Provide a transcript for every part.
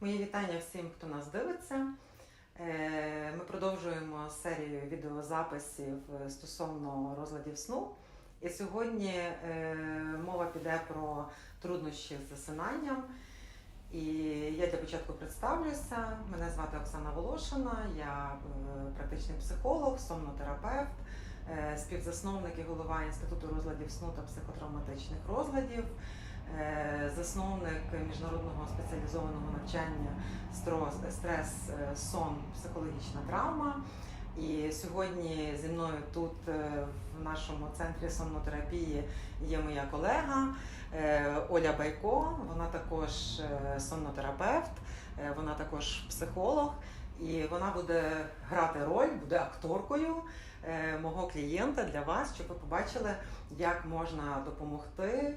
Мої вітання всім, хто нас дивиться. Е, Ми продовжуємо серію відеозаписів е, стосовно розладів сну. І сьогодні е, мова піде про труднощі з засинанням. І я для початку представлюся. Мене звати Оксана Волошина, я практичний психолог, сомнотерапевт, співзасновник і голова Інституту розладів сну та психотравматичних розладів, засновник міжнародного спеціалізованого навчання «Стро- стрес, е, сон, психологічна травма. І сьогодні зі мною тут е, в нашому центрі соннотерапії є моя колега е, Оля Байко. Вона також е, соннотерапевт, е, вона також психолог, і вона буде грати роль, буде акторкою е, мого клієнта для вас, щоб ви побачили, як можна допомогти е,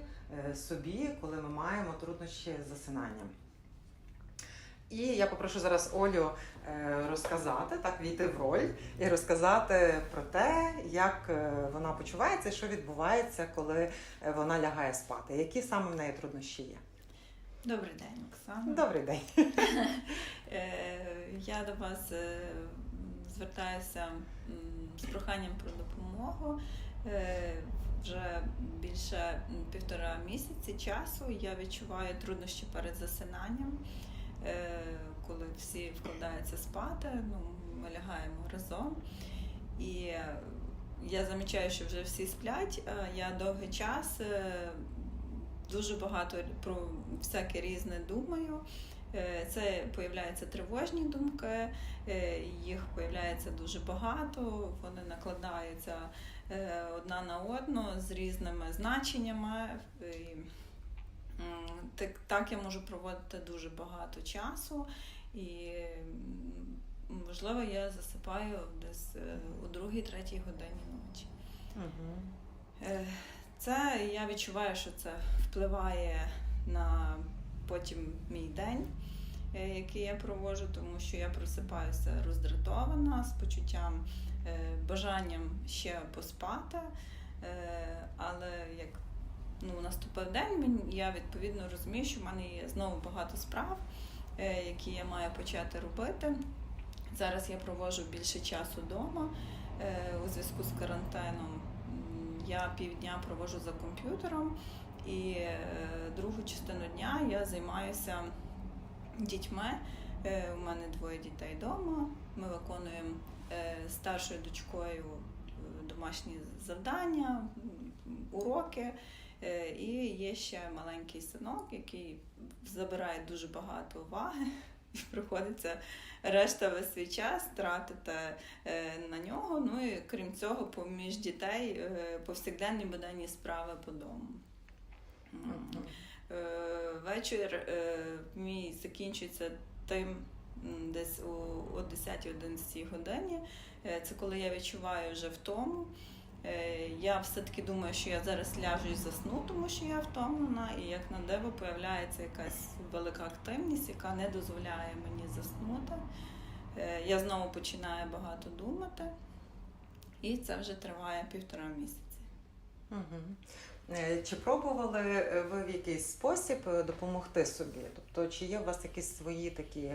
собі, коли ми маємо труднощі з засинанням. І я попрошу зараз Олю е, розказати, так війти в роль і розказати про те, як е, вона почувається і що відбувається, коли е, вона лягає спати. Які саме в неї труднощі є? Добрий день, Оксана. Добрий день. Е, Я до вас е, звертаюся з проханням про допомогу. Е, Вже більше півтора місяці часу я відчуваю труднощі перед засинанням, Е, коли всі вкладаються спати, ну, ми лягаємо разом. І я замічаю, що вже всі сплять. Я довгий час е, дуже багато про всяке різне думаю. Е, Це появляються тривожні думки, е, їх появляється дуже багато, вони накладаються е, одна на одну з різними значеннями. Так, так я можу проводити дуже багато часу, і можливо я засипаю десь у другій-третій годині ночі. Угу. Це я відчуваю, що це впливає на потім мій день, е, який я проводжу, тому що я просипаюся роздратована з почуттям, е, бажанням ще поспати. Е, Але як ну, наступив день, я відповідно розумію, що в мене є знову багато справ, які я маю почати робити. Зараз я проводжу більше часу вдома у зв'язку з карантином. Я півдня проводжу за комп'ютером, і е, другу частину дня я займаюся дітьми. Е, У мене двоє дітей вдома. Ми виконуємо е, старшою дочкою домашні завдання, уроки. І є ще маленький синок, який забирає дуже багато уваги. І приходиться решта весь свій час тратити на нього. Ну і крім цього, поміж дітей повсякденні буденні справи по дому. Е, Вечір е, мій закінчується тим десь о 10-11 годині. Е, Це коли я відчуваю вже втому. Я все-таки думаю, що я зараз ляжу і засну, тому що я втомлена, і як на диво появляється якась велика активність, яка не дозволяє мені заснути. Я знову починаю багато думати, і це вже триває півтора місяці. Угу. Чи пробували е, ви в якийсь спосіб е, допомогти собі? Тобто, чи є у вас якісь свої такі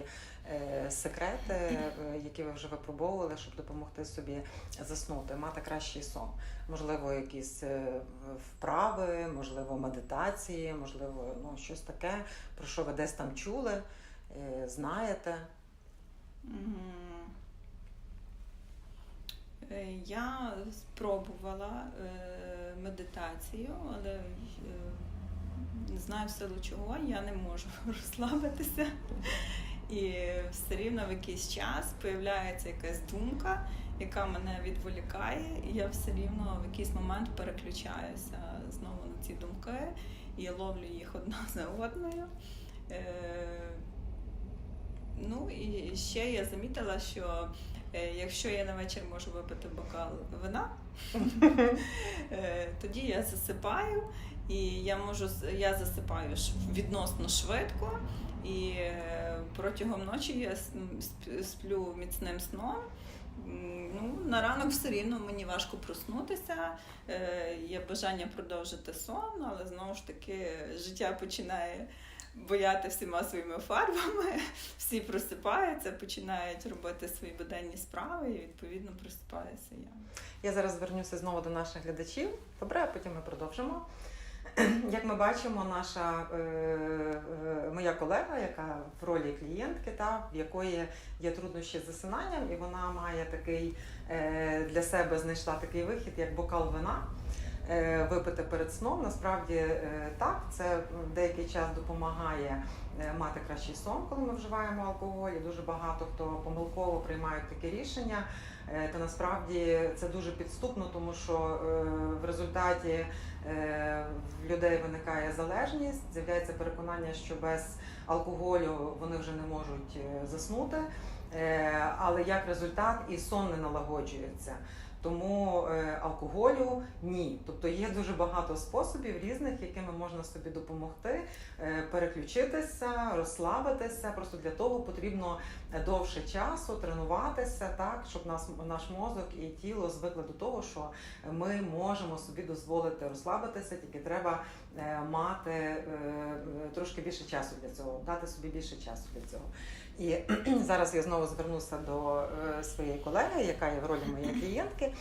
е, секрети, е, які ви вже випробовували, щоб допомогти собі заснути, мати кращий сон? Можливо, якісь е, вправи, можливо, медитації, можливо, ну, щось таке, про що ви десь там чули, е, знаєте? Е, Я спробувала е, медитацію, але е, не знаю в силу чого, я не можу розслабитися. І все рівно в якийсь час появляється якась думка, яка мене відволікає, і я все рівно в якийсь момент переключаюся знову на ці думки і ловлю їх одна за одною. Е, Ну і ще я замітила, що якщо я на вечір можу випити бокал вина, е, тоді я засипаю, і я можу я засипаю відносно швидко, і е, протягом ночі я сплю міцним сном. Ну, на ранок все рівно мені важко проснутися. Е, є бажання продовжити сон, але знову ж таки життя починає бояти всіма своїми фарбами. Всі просипаються, починають робити свої буденні справи, і відповідно просипаюся я. Я зараз звернуся знову до наших глядачів. Добре, а потім ми продовжимо. Як ми бачимо, наша е, е, моя колега, яка в ролі клієнтки, та в якої є труднощі з засинанням, і вона має такий е, для себе знайшла такий вихід, як бокал вина. Е, Випити перед сном. Насправді е, так, це деякий час допомагає е, мати кращий сон, коли ми вживаємо алкоголь. І дуже багато хто помилково приймають таке рішення. Та насправді це дуже підступно, тому що в результаті в людей виникає залежність, з'являється переконання, що без алкоголю вони вже не можуть заснути. Але як результат і сон не налагоджується. Тому е, алкоголю ні. Тобто є дуже багато способів різних, якими можна собі допомогти е, переключитися, розслабитися. Просто для того потрібно довше часу тренуватися, так щоб нас наш мозок і тіло звикли до того, що ми можемо собі дозволити розслабитися, тільки треба е, мати е, е, трошки більше часу для цього, дати собі більше часу для цього. І зараз я знову звернуся до е, своєї колеги, яка є в ролі моєї клієнтки.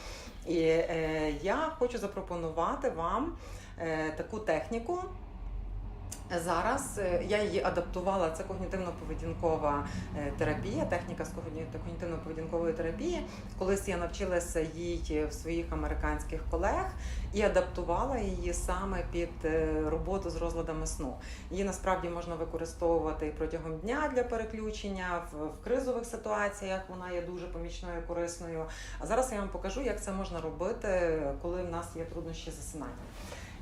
І е, я хочу запропонувати вам е, таку техніку. Зараз е, я її адаптувала. Це когнітивно-поведінкова е, терапія, техніка з когні- когнітивно-поведінкової терапії. Колись я навчилася їй в своїх американських колег і адаптувала її саме під е, роботу з розладами сну. Її насправді можна використовувати протягом дня для переключення в, кризових ситуаціях. Вона є дуже помічною корисною. А зараз я вам покажу, як це можна робити, коли в нас є труднощі з засинанням.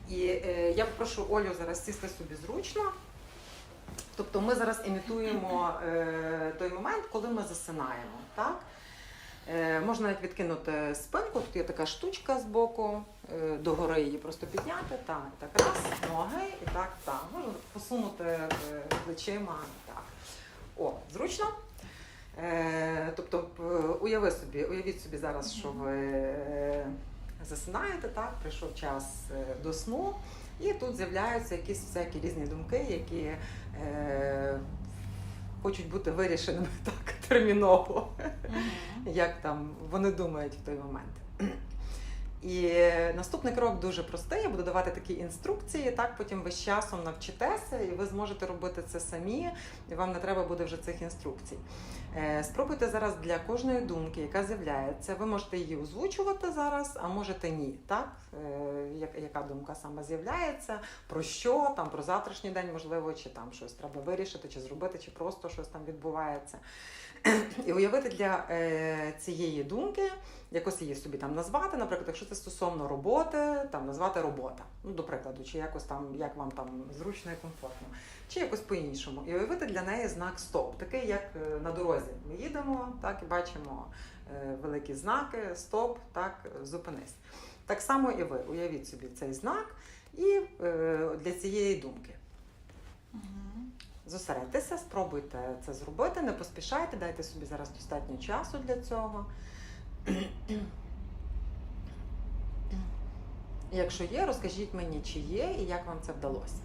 І е, я попрошу Олю зараз сісти собі зручно. Тобто ми зараз імітуємо е, той момент, коли ми засинаємо. Так? Е, можна навіть відкинути спинку, тут є така штучка з боку, е, догори її просто підняти. Так, так, раз, ноги і так, так. Можна посунути е, плечима. Так. О, зручно. Е, тобто, уяви собі, уявіть собі зараз, що ви е, засинаєте, так, прийшов час е, до сну, і тут з'являються якісь всякі різні думки, які е, хочуть бути вирішеними так терміново, як там вони думають в той момент. І наступний крок дуже простий. Я буду давати такі інструкції. Так потім ви з часом навчитеся, і ви зможете робити це самі. І вам не треба буде вже цих інструкцій. Е, Спробуйте зараз для кожної думки, яка з'являється. Ви можете її озвучувати зараз, а можете ні. Так? Е, Яка думка саме з'являється, про що, там, про завтрашній день, можливо, чи там щось треба вирішити, чи зробити, чи просто щось там відбувається. І уявити для е, цієї думки, якось її собі там назвати, наприклад, якщо це стосовно роботи, там назвати робота. Ну, до прикладу, чи якось там, як вам там зручно і комфортно, чи якось по-іншому. І уявити для неї знак стоп, такий, як е, на дорозі. Ми їдемо, так і бачимо е, великі знаки, стоп, так, зупинись. Так само і ви. Уявіть собі цей знак і для цієї думки. Зосередьтеся, спробуйте це зробити, не поспішайте, дайте собі зараз достатньо часу для цього. Якщо є, розкажіть мені, чи є і як вам це вдалося.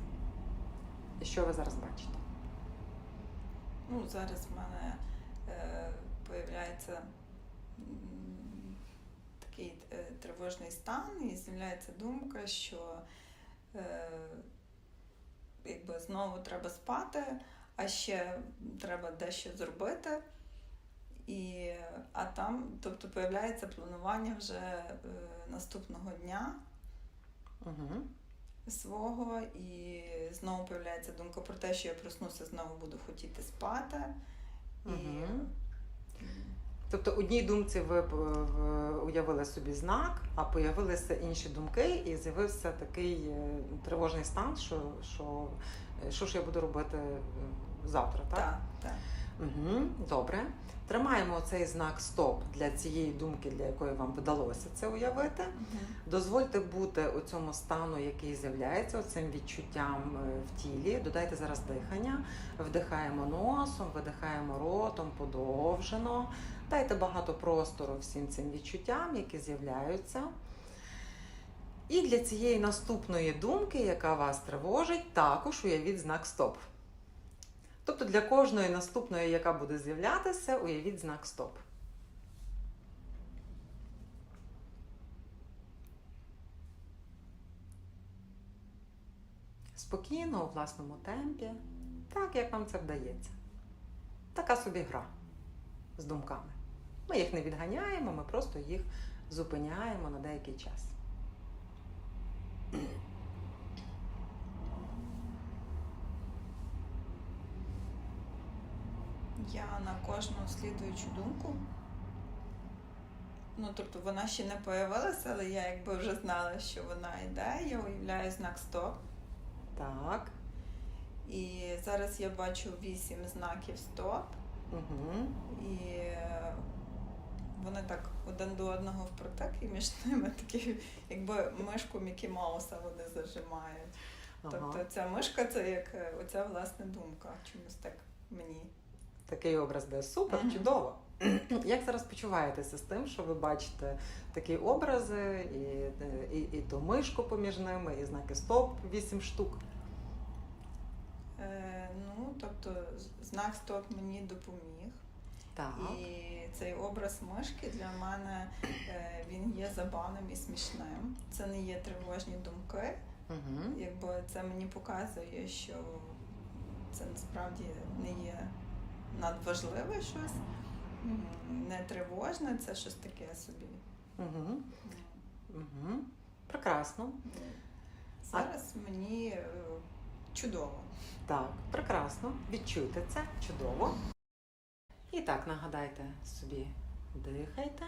І що ви зараз бачите? Ну, зараз в мене е, появляється такий е, тривожний стан, і з'являється думка, що е, якби знову треба спати, а ще треба дещо зробити. І, а там, тобто, появляється планування вже е, наступного дня Угу. свого, і знову появляється думка про те, що я проснуся, знову буду хотіти спати. І, Мгм. Тобто одній думці ви уявили собі знак, а появилися інші думки, і з'явився такий е, тривожний стан, що, що, е, що ж я буду робити е, завтра, так? так, так. Угу, добре. Тримаємо цей знак стоп для цієї думки, для якої вам вдалося це уявити. Мгм. Дозвольте бути у цьому стану, який з'являється, цим відчуттям е, в тілі. Додайте зараз дихання. Вдихаємо носом, видихаємо ротом подовжено. Дайте багато простору всім цим відчуттям, які з'являються. І для цієї наступної думки, яка вас тривожить, також уявіть знак стоп. Для кожної наступної, яка буде з'являтися, уявіть знак стоп. Спокійно, у власному темпі, так як вам це вдається. Така собі гра з думками. Ми їх не відганяємо, ми просто їх зупиняємо на деякий час. Я на кожну слідуючу думку. Ну, тобто вона ще не появилася, але я якби вже знала, що вона йде. Я уявляю знак стоп. Так. І зараз я бачу вісім знаків стоп. Угу. І вони так один до одного впротек, і між ними такі, якби мишку Мікі Мауса вони зажимають. Тобто ця мишка це як оця власне думка. Чомусь так мені. Такий образ де супер, чудово. Як зараз почуваєтеся з тим, що ви бачите такі образи, і, і, і ту мишку поміж ними, і знаки стоп вісім штук. Е, ну, тобто, знак стоп мені допоміг. Так. І цей образ мишки для мене е, він є забавним і смішним. Це не є тривожні думки. Угу. Якби це мені показує, що це насправді не є надважливе щось, не тривожне, це щось таке собі. Угу. Угу. Прекрасно. Зараз мені е, чудово. Так, прекрасно. Відчуйте це чудово. І так, нагадайте собі, дихайте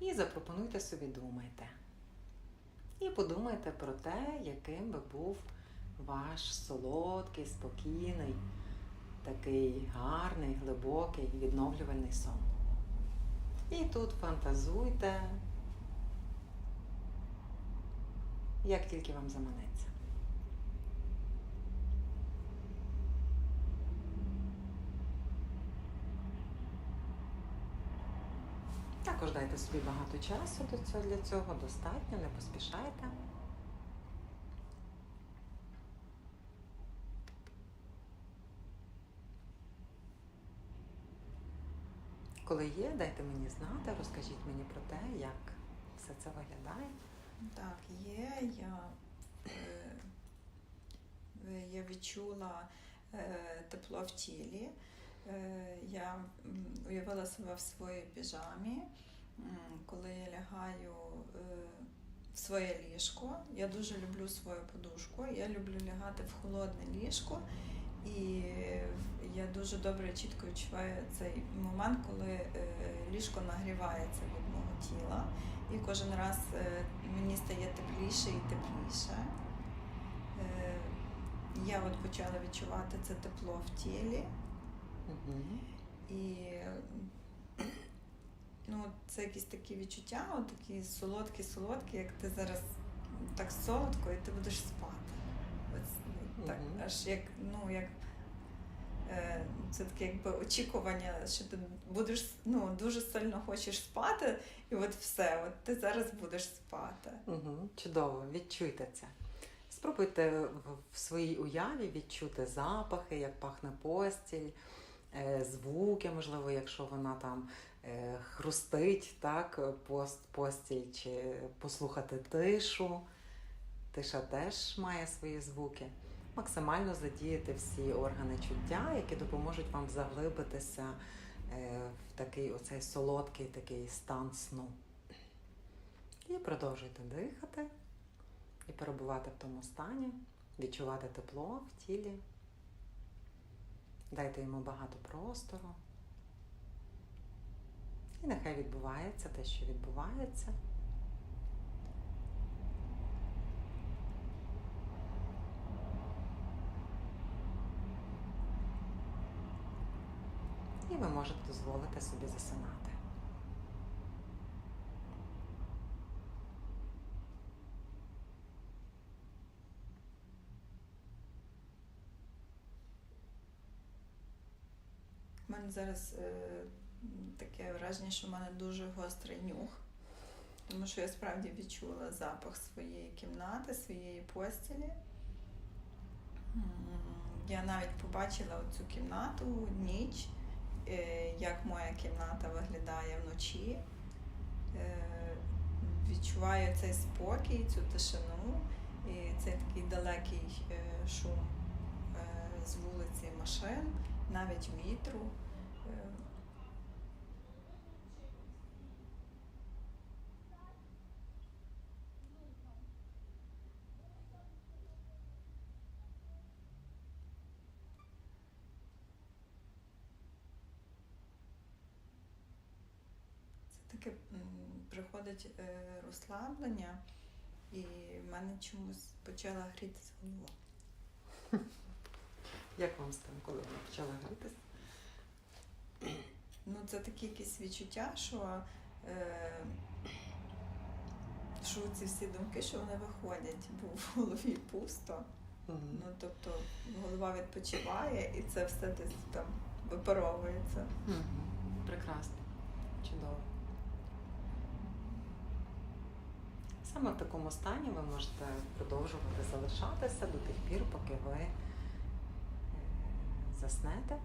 і запропонуйте собі думайте. І подумайте про те, яким би був ваш солодкий, спокійний, такий гарний, глибокий, відновлювальний сон. І тут фантазуйте, як тільки вам заманеться. Також дайте собі багато часу до цього, для цього достатньо, не поспішайте. Коли є, дайте мені знати, розкажіть мені про те, як все це виглядає. Так, є. Я, е, я відчула е, тепло в тілі. Е, я уявила себе в своїй піжамі, коли я лягаю е, в своє ліжко. Я дуже люблю свою подушку. Я люблю лягати в холодне ліжко. І я дуже добре чітко відчуваю цей момент, коли е, ліжко нагрівається від мого тіла. І кожен раз е, мені стає тепліше і тепліше. Е, Я от почала відчувати це тепло в тілі. І ну, це якісь такі відчуття, от такі солодкі-солодкі, як ти зараз так солодко, і ти будеш спати. Так, аж як, ну, як це таке якби очікування, що ти будеш ну, дуже сильно хочеш спати, і от все, от ти зараз будеш спати. Угу. Чудово, відчуйте це. Спробуйте в- в своїй уяві відчути запахи, як пахне постіль, е, звуки, можливо, якщо вона там е, хрустить, так, постіль, чи послухати тишу. Тиша теж має свої звуки. Максимально задіяти всі органи чуття, які допоможуть вам заглибитися е, в такий оцей солодкий такий стан сну. І продовжуйте дихати і перебувати в тому стані, відчувати тепло в тілі. Дайте йому багато простору. І нехай відбувається те, що відбувається. І ви можете дозволити собі засинати. У мене зараз е, таке враження, що в мене дуже гострий нюх, тому що я справді відчула запах своєї кімнати, своєї постілі. Я навіть побачила цю кімнату ніч, як моя кімната виглядає вночі. Е, Відчуваю цей спокій, цю тишину і цей такий далекий е, шум е, з вулиці машин, навіть вітру. Е, Це таке м, приходить е, розслаблення, і в мене чомусь почала грітися голова. Як вам тим, коли вона почала грітися? Ну, це такі якісь відчуття, що, е, що ці всі думки, що вони виходять, бо в голові пусто. Мгм. Ну, тобто голова відпочиває і це все десь там випаровується. Мгм. Прекрасно. Чудово. Саме в такому стані ви можете продовжувати залишатися до тих пір, поки ви е, заснете.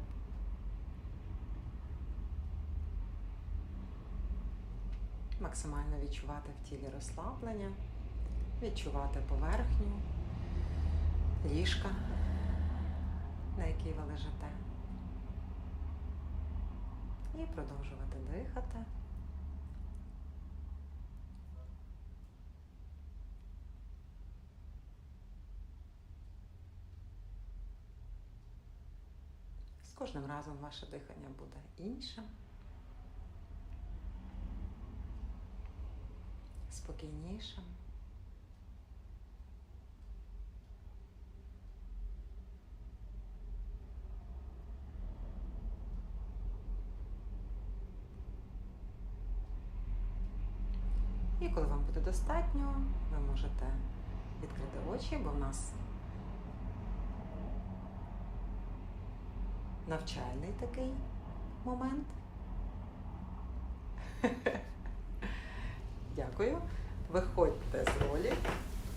Максимально відчувати в тілі розслаблення, відчувати поверхню, ліжка, на якій ви лежите. І продовжувати дихати. Кожним разом ваше дихання буде іншим, спокійнішим. І коли вам буде достатньо, ви можете відкрити очі, бо в нас навчальний такий момент. Дякую. Виходьте з ролі.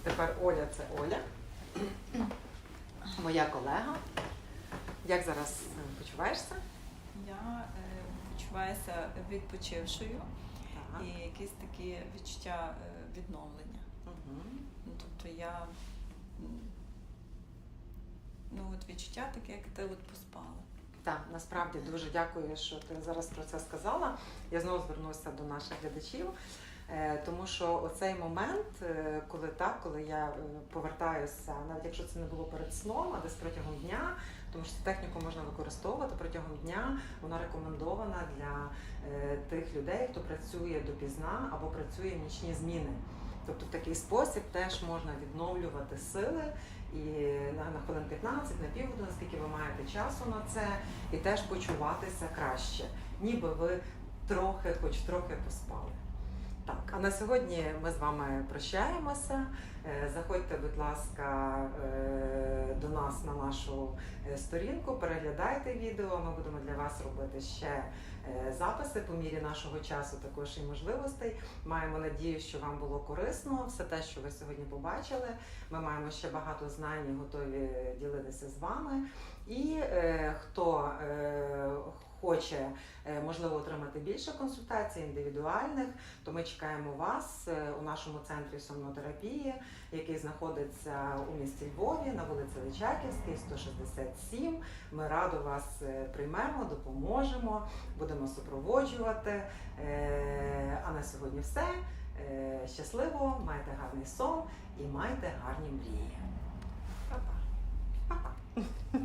Тепер Оля це Оля, моя колега. Як зараз е, почуваєшся? Я е, почуваюся відпочившою Так. і якісь такі відчуття е, відновлення. Ну, тобто я ну, от відчуття таке, як ти от поспала. Так, насправді дуже дякую, що ти зараз про це сказала. Я знову звернуся до наших глядачів, е, тому що оцей момент, е, коли так, коли я е, повертаюся, навіть якщо це не було перед сном, а десь протягом дня, тому що техніку можна використовувати протягом дня, вона рекомендована для тих людей, хто працює допізна або працює в нічні зміни. Тобто в такий спосіб теж можна відновлювати сили і на, на хвилин 15, на півгодини, скільки ви маєте часу на це, і теж почуватися краще, ніби ви трохи, хоч трохи поспали. Так, а на сьогодні ми з вами прощаємося. Е, Заходьте, будь ласка, е, до нас на нашу е, сторінку, переглядайте відео. Ми будемо для вас робити ще записи по мірі нашого часу, також і можливостей. Маємо надію, що вам було корисно все те, що ви сьогодні побачили. Ми маємо ще багато знань і готові ділитися з вами. І е, хто е, хоче можливо отримати більше консультацій індивідуальних, то ми чекаємо вас у нашому центрі сомнотерапії, який знаходиться у місті Львові на вулиці Личаківській, 167. Ми радо вас е, приймемо, допоможемо, будемо супроводжувати. Е, а на сьогодні все. Е, щасливо, майте гарний сон і майте гарні мрії. Па-па. Па-па.